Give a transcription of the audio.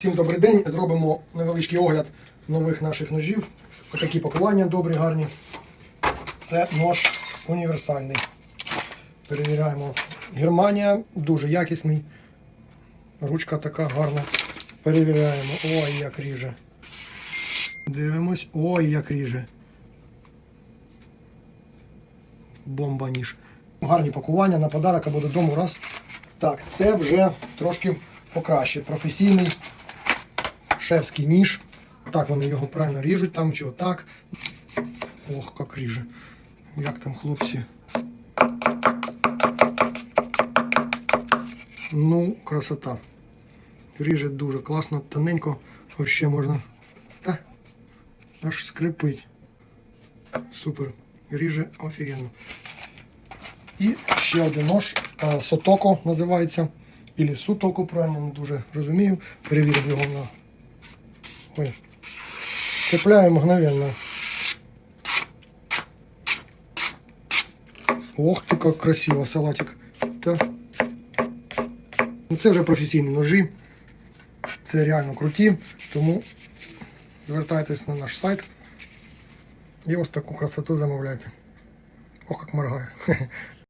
Всім добрий день. Зробимо невеличкий огляд нових наших ножів. Отакі пакування добрі, гарні. Це нож універсальний. Перевіряємо. Германія дуже якісний. Ручка така гарна. Перевіряємо. Ой, як ріже. Дивимось. Ой, як ріже. Бомба ніж. Гарні пакування на подарок або додому раз. Так, це вже трошки покраще. Професійний шефський ніж. Так вони його правильно ріжуть там чи отак. Ох, як ріже. Як там хлопці. Ну, красота. Ріже дуже класно, тоненько, вообще можна. Та, аж скрипить. Супер. Ріже офігенно. І ще один нож. Сотоко називається. Ілі сутоко, правильно, не дуже розумію. Перевірив його на. Ой. Цепляє мгновенно. Ох ти, як красиво, салатик. Та. Це вже професійні ножі. Це реально круті. Тому звертайтесь на наш сайт. І ось таку красоту замовляйте. Ох, як моргає.